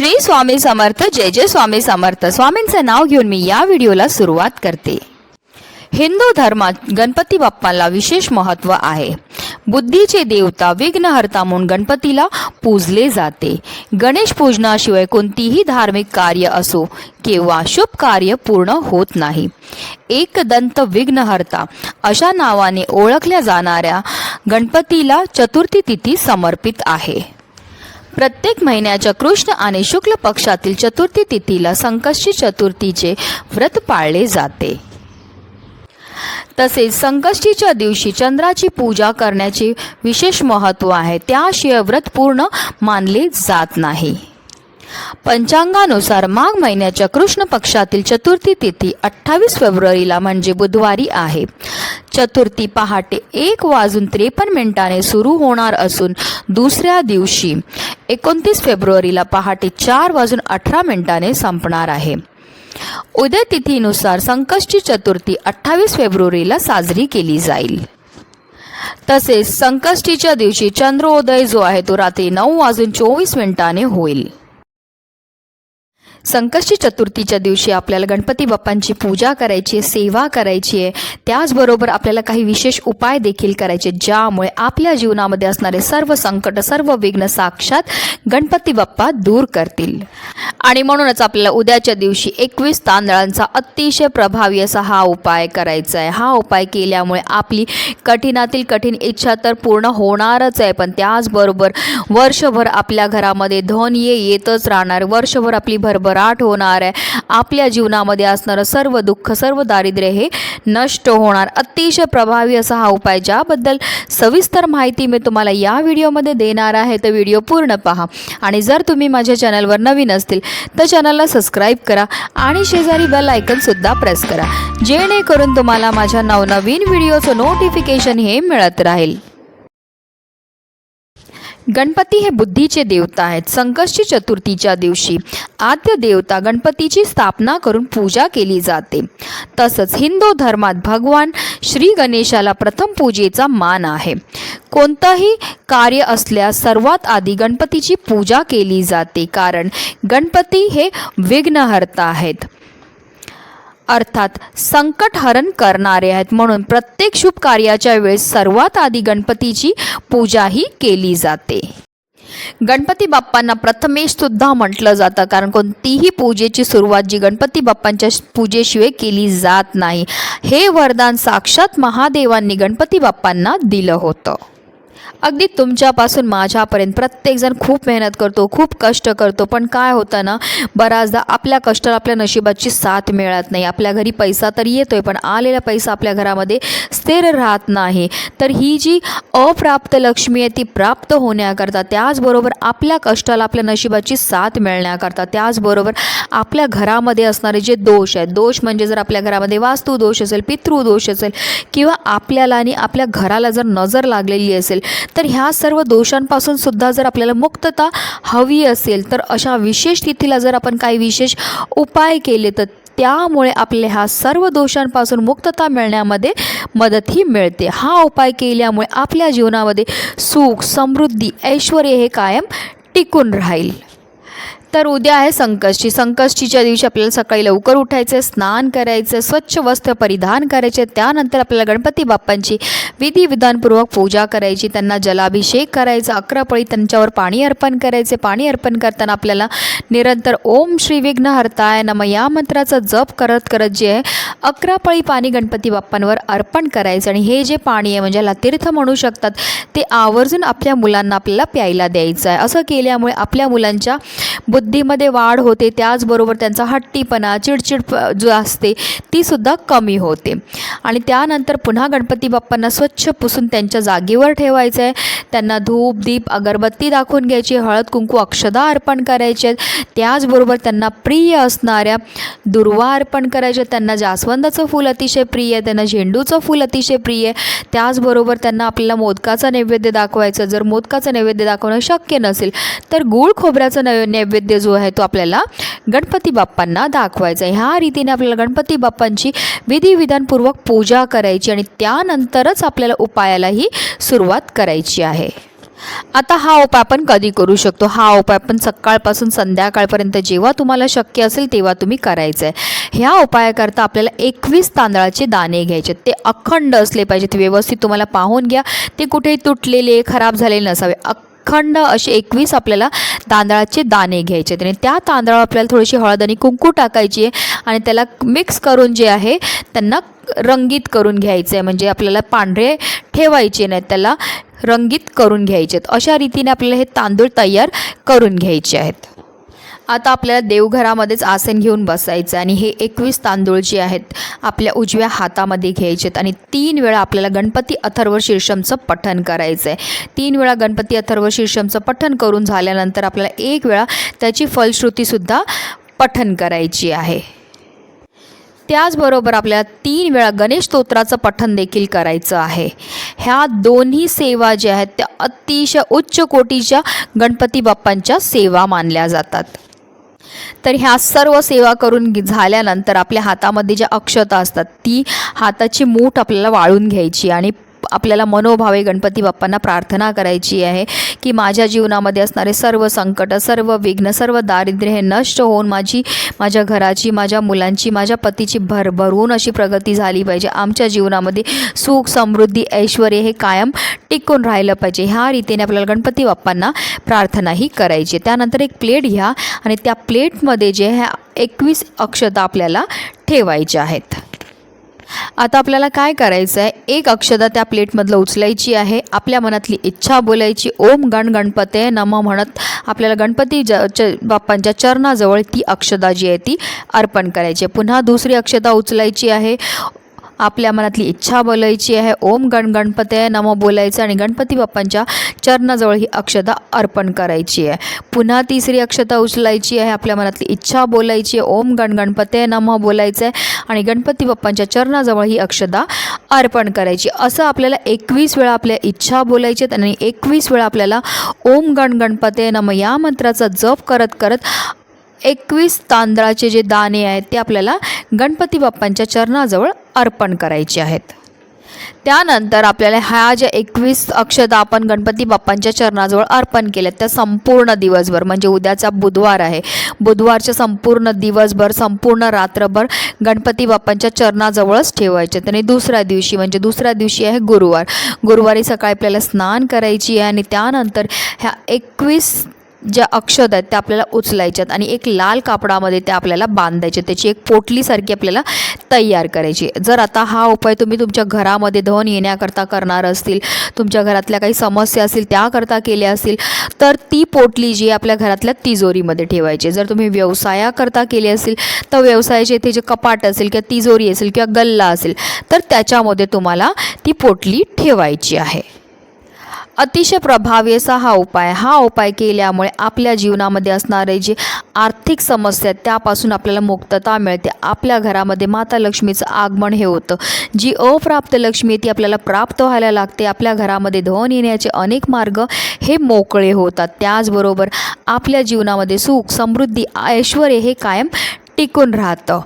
श्री स्वामी समर्थ जय जय स्वामी समर्थ. स्वामींचं नाव घेऊन मी या व्हिडिओला सुरुवात करते. हिंदू धर्मात गणपती बाप्पाला विशेष महत्त्व आहे. बुद्धीचे देवता विघ्नहर्ता म्हणून गणपतीला पूजले जाते. गणेश पूजनाशिवाय कोणतीही धार्मिक कार्य असो किंवा शुभ कार्य पूर्ण होत नाही. एकदंत विघ्नहर्ता अशा नावाने ओळखल्या जाणाऱ्या गणपतीला चतुर्थी तिथी समर्पित आहे. प्रत्येक महिन्याच्या कृष्ण आणि शुक्ल पक्षातील चतुर्थी तिथीला संकष्टी चतुर्थीचे व्रत पाळले जाते. तसेच संकष्टीच्या दिवशी चंद्राची पूजा करण्याचे विशेष महत्त्व आहे. त्याशिवाय व्रत पूर्ण मानले जात नाही. पंचांगानुसार माघ महिन्याच्या कृष्ण पक्षातील चतुर्थी तिथी अठ्ठावीस फेब्रुवारीला म्हणजे बुधवारी आहे. चतुर्थी पहाटे एक वाजून त्रेपन्न मिनिटाने सुरू होणार असून दुसऱ्या दिवशी एकोणतीस फेब्रुवारीला पहाटे चार वाजून अठरा मिनिटाने संपणार आहे. उद्या तिथीनुसार संकष्टी चतुर्थी अठ्ठावीस फेब्रुवारीला साजरी केली जाईल. तसेच संकष्टीच्या दिवशी चंद्रोदय जो आहे तो रात्री नऊ वाजून चोवीस मिनिटाने होईल. संकष्टी चतुर्थीच्या दिवशी आपल्याला गणपती बाप्पांची पूजा करायची आहे सेवा करायची आहे. त्याचबरोबर आपल्याला काही विशेष उपाय देखील करायचे ज्यामुळे आपल्या जीवनामध्ये असणारे सर्व संकट सर्व विघ्न साक्षात गणपती बाप्पा दूर करतील. आणि म्हणूनच आपल्याला उद्याच्या दिवशी एकवीस तांदळांचा अतिशय प्रभावी असा हा उपाय करायचा आहे. हा उपाय केल्यामुळे आपली कठीणातील कठीण इच्छा तर पूर्ण होणारच आहे पण त्याचबरोबर वर्षभर आपल्या घरामध्ये धन ये येतच राहणार. वर्षभर आपली भरभर भराट होणार आहे. आपल्या जीवनामध्ये असणारं सर्व दुःख सर्व दारिद्र्य हे नष्ट होणार. अतिशय प्रभावी असा हा उपाय ज्याबद्दल सविस्तर माहिती मी तुम्हाला या व्हिडिओमध्ये देणार आहे. तर व्हिडिओ पूर्ण पहा. आणि जर तुम्ही माझ्या चॅनलवर नवीन असतील तर चॅनलला सबस्क्राईब करा आणि शेजारी बेल आयकनसुद्धा प्रेस करा. जेणेकरून तुम्हाला माझ्या नवनवीन व्हिडिओचं नोटिफिकेशन हे मिळत राहील. गणपती हे बुद्धीचे देवता आहेत. संकष्टी चतुर्थीच्या दिवशी आद्य देवता गणपतीची स्थापना करून पूजा केली जाते. तसंच हिंदू धर्मात भगवान श्री गणेशाला प्रथम पूजेचा मान आहे. कोणतंही कार्य असल्यास सर्वात आधी गणपतीची पूजा केली जाते कारण गणपती हे विघ्नहर्ता आहेत. अर्थात संकटहरण करणारे आहेत. म्हणून प्रत्येक शुभ कार्याच्या वेळेस सर्वात आधी गणपतीची पूजाही केली जाते. गणपती बाप्पांना प्रथमेश सुद्धा म्हटलं जातं कारण कोणतीही पूजेची सुरुवात जी गणपती बाप्पांच्या पूजेशिवाय केली जात नाही हे वरदान साक्षात महादेवांनी गणपती बाप्पांना दिलं होतं. अगदी तुमच्यापासून माझ्यापर्यंत प्रत्येकजण खूप मेहनत करतो खूप कष्ट करतो पण काय होतं ना बऱ्याचदा आपल्या कष्टाला आपल्या नशिबाची साथ मिळत नाही. आपल्या घरी पैसा तर येतो आहे पण आलेला पैसा आपल्या घरामध्ये स्थिर राहत नाही. तर ही जी अप्राप्त लक्ष्मी आहे ती प्राप्त होण्याकरता त्याचबरोबर आपल्या कष्टाला आपल्या नशिबाची साथ मिळण्याकरता त्याचबरोबर आपल्या घरामध्ये असणारे जे दोष आहेत दोष म्हणजे जर आपल्या घरामध्ये वास्तू दोष असेल पितृदोष असेल किंवा आपल्याला आणि आपल्या घराला जर नजर लागलेली असेल तर ह्या सर्व दोषांपासून सुद्धा जर आपल्याला मुक्तता हवी असेल तर अशा विशेष तिथीला जर आपण काही विशेष उपाय केले तर त्यामुळे आपल्या ह्या सर्व दोषांपासून मुक्तता मिळण्यामध्ये मदतही मिळते. हा उपाय केल्यामुळे आपल्या जीवनामध्ये सुख समृद्धी ऐश्वर हे कायम टिकून राहील. तर उद्या आहे संकष्टी. संकष्टीच्या दिवशी आपल्याला सकाळी लवकर उठायचं स्नान करायचं स्वच्छ वस्त्र परिधान करायचे त्यानंतर आपल्याला गणपती बाप्पांची विधिविधानपूर्वक पूजा करायची. त्यांना जलाभिषेक करायचा अकरापळी त्यांच्यावर पाणी अर्पण करायचे. पाणी अर्पण करताना आपल्याला निरंतर ओम श्री विघ्न हरताय नम या मंत्राचा जप करत करत जे आहे अकरापळी पाणी गणपती बाप्पांवर अर्पण करायचं. आणि हे जे पाणी आहे म्हणजे याला तीर्थ म्हणू शकतात ते आवर्जून आपल्या मुलांना आपल्याला प्यायला द्यायचं आहे. असं केल्यामुळे आपल्या मुलांच्या बुद्धीमध्ये वाढ होते त्याचबरोबर त्यांचा हट्टीपणा चिडचिड जो असते ती सुद्धा कमी होते. आणि त्यानंतर पुन्हा गणपती बाप्पांना स्वच्छ पुसून त्यांच्या जागेवर ठेवायचं. आहे त्यांना धूप दीप अगरबत्ती दाखवून घ्यायची हळद कुंकू अक्षदा अर्पण करायचे. आहेत त्याचबरोबर त्यांना प्रिय असणाऱ्या दुर्वा अर्पण करायच्या त्यांना जास्वंदाचं फूल अतिशय प्रिय आहे त्यांना झेंडूचं फूल अतिशय प्रिय. आहे त्याचबरोबर त्यांना आपल्याला मोदकाचा नैवेद्य दाखवायचं. जर मोदकाचं नैवेद्य दाखवणं शक्य नसेल तर गूळ खोबऱ्याचं नैवेद्य नैवेद्य जो आहे तो आपल्याला गणपती बाप्पांना दाखवायचा आहे. ह्या रीतीने आपल्याला गणपती बाप्पांची विधिविधानपूर्वक पूजा करायची आणि त्यानंतरच आपल्याला उपायालाही सुरुवात करायची आहे. आता हा उपाय आपण कधी करू शकतो? हा उपाय आपण सकाळपासून संध्याकाळपर्यंत जेव्हा तुम्हाला शक्य असेल तेव्हा तुम्ही करायचं आहे. ह्या उपायाकरता आपल्याला एकवीस तांदळाचे दाणे घ्यायचे. ते अखंड असले पाहिजेत. व्यवस्थित तुम्हाला पाहून घ्या. ते कुठेही तुटलेले खराब झालेले नसावे. खंड असे एकवीस आपल्याला तांदळाचे दाणे घ्यायचे आहेत. आणि त्या तांदळावर आपल्याला थोडीशी हळद आणि कुंकू टाकायची आहे. आणि त्याला मिक्स करून जे आहे त्यांना रंगीत करून घ्यायचं आहे. म्हणजे आपल्याला पांढरे ठेवायचे नाहीत त्याला रंगीत करून घ्यायचे आहेत. अशा रीतीने आपल्याला हे तांदूळ तयार करून घ्यायचे आहेत. आता आपल्याला देवघरामध्येच आसन घेऊन बसायचं आणि हे एकवीस तांदूळ जे आहेत आपल्या उजव्या हातामध्ये घ्यायचे आहेत आणि तीन वेळा आपल्याला गणपती अथर्व शीर्षमचं पठण करायचं आहे तीन वेळा गणपती अथर्व शीर्षमचं पठण करून झाल्यानंतर आपल्याला एक वेळा त्याची फलश्रुतीसुद्धा पठण करायची आहे. त्याचबरोबर आपल्याला तीन वेळा गणेश स्तोत्राचं पठण देखील करायचं आहे. ह्या दोन्ही सेवा ज्या आहेत त्या अतिशय उच्च कोटीच्या गणपती बाप्पांच्या सेवा मानल्या जातात. तर ह्या सर्व सेवा करून झाल्यानंतर आपल्या हातामध्ये ज्या अक्षता असतात ती हाताची मूठ आपल्याला वाळून घ्यायची आणि आपल्याला मनोभावे गणपती बाप्पांना प्रार्थना करायची आहे की माझ्या जीवनामध्ये असणारे सर्व संकट सर्व विघ्न सर्व दारिद्र्य हे नष्ट होऊन माझी माझ्या घराची माझ्या मुलांची माझ्या पतीची भरभरून अशी प्रगती झाली पाहिजे. आमच्या जीवनामध्ये सुख समृद्धी ऐश्वर हे कायम टिकून राहिलं पाहिजे. ह्या रीतीने आपल्याला गणपती बाप्पांना प्रार्थनाही करायची त्यानंतर एक प्लेट घ्या आणि त्या प्लेटमध्ये जे ह्या एकवीस अक्षता आपल्याला ठेवायच्या आहेत. आता आपल्याला काय करायचं आहे एक अक्षदा त्या प्लेटमधलं उचलायची आहे. आपल्या मनातली इच्छा बोलायची. ओम गण गणपते नम म्हणत आपल्याला गणपती ज च बाप्पांच्या चरणाजवळ ती अक्षदा जी आहे ती अर्पण करायची आहे. पुन्हा दुसरी अक्षता उचलायची आहे. आपल्या मनातली इच्छा बोलायची आहे. ओम गण गणपते नमो बोलायचं आणि गणपती बाप्पांच्या चरणाजवळ ही अक्षता अर्पण करायची आहे. पुन्हा तिसरी अक्षता उचलायची आहे. आपल्या मनातली इच्छा बोलायची आहे. ओम गण गणपते नमो बोलायचं आहे आणि गणपती बाप्पांच्या चरणाजवळ ही अक्षता अर्पण करायची. असं आपल्याला एकवीस वेळा आपल्या इच्छा बोलायची आहेत आणि एकवीस वेळा आपल्याला ओम गण गणपते नम या मंत्राचा जप करत करत एकवीस तांदळाचे जे दाणे आहेत ते आपल्याला गणपती बाप्पांच्या चरणाजवळ अर्पण करायचे आहेत. त्यानंतर आपल्याला ह्या ज्या एकवीस अक्षता आपण गणपती बाप्पांच्या चरणाजवळ अर्पण केल्या त्या संपूर्ण दिवसभर म्हणजे उद्याचा बुधवार आहे. बुधवारच्या संपूर्ण दिवसभर संपूर्ण रात्रभर गणपती बाप्पांच्या चरणाजवळच ठेवायचे. आणि दुसऱ्या दिवशी म्हणजे दुसऱ्या दिवशी आहे गुरुवार. गुरुवारी सकाळी आपल्याला स्नान करायची आहे आणि त्यानंतर ह्या एकवीस ज्या अक्षत आहेत त्या आपल्याला उचलायच्यात आणि एक लाल कापडामध्ये त्या आपल्याला बांधायचे. त्याची एक पोटलीसारखी आपल्याला तयार करायची. जर आता हा उपाय तुम्ही तुमच्या घरामध्ये धन येण्याकरता करणार असतील तुमच्या घरातल्या काही समस्या असतील त्याकरता केल्या असतील तर ती पोटली जी आपल्या घरातल्या तिजोरीमध्ये ठेवायची. जर तुम्ही व्यवसायाकरता केली असेल तर व्यवसायाचे इथे जे कपाट असेल किंवा तिजोरी असेल किंवा गल्ला असेल तर त्याच्यामध्ये तुम्हाला ती पोटली ठेवायची आहे. अतिशय प्रभावी असा हा उपाय हा उपाय केल्यामुळे आपल्या जीवनामध्ये असणारे जे आर्थिक समस्या आहेत त्यापासून आपल्याला मुक्तता मिळते. आपल्या घरामध्ये माता लक्ष्मीचं आगमन हे होतं. जी अप्राप्त लक्ष्मी आहे ती आपल्याला प्राप्त व्हायला लागते. आपल्या घरामध्ये धन येण्याचे अनेक मार्ग हे मोकळे होतात. त्याचबरोबर आपल्या जीवनामध्ये सुख समृद्धी ऐश्वर हे कायम टिकून राहतं.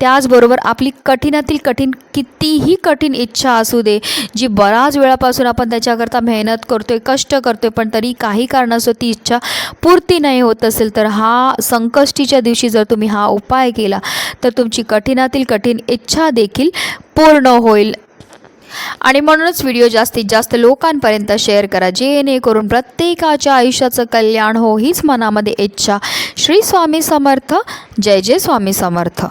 त्याचबरोबर आपली कठीणातील कठीण कितीही कठीण इच्छा असू दे जी बराच वेळापासून आपण त्याच्याकरता मेहनत करतो आहे कष्ट करतो आहे पण तरी काही कारणास्तव ती इच्छा पूर्ती नाही होत असेल तर हा संकष्टीच्या दिवशी जर तुम्ही हा उपाय केला तर तुमची कठीणातील कठीण इच्छा देखील पूर्ण होईल. आणि म्हणूनच व्हिडिओ जास्तीत जास्त लोकांपर्यंत शेअर करा जेणेकरून प्रत्येकाच्या आयुष्याचं कल्याण हो हीच मनामध्ये इच्छा. श्री स्वामी समर्थ. जय जय स्वामी समर्थ.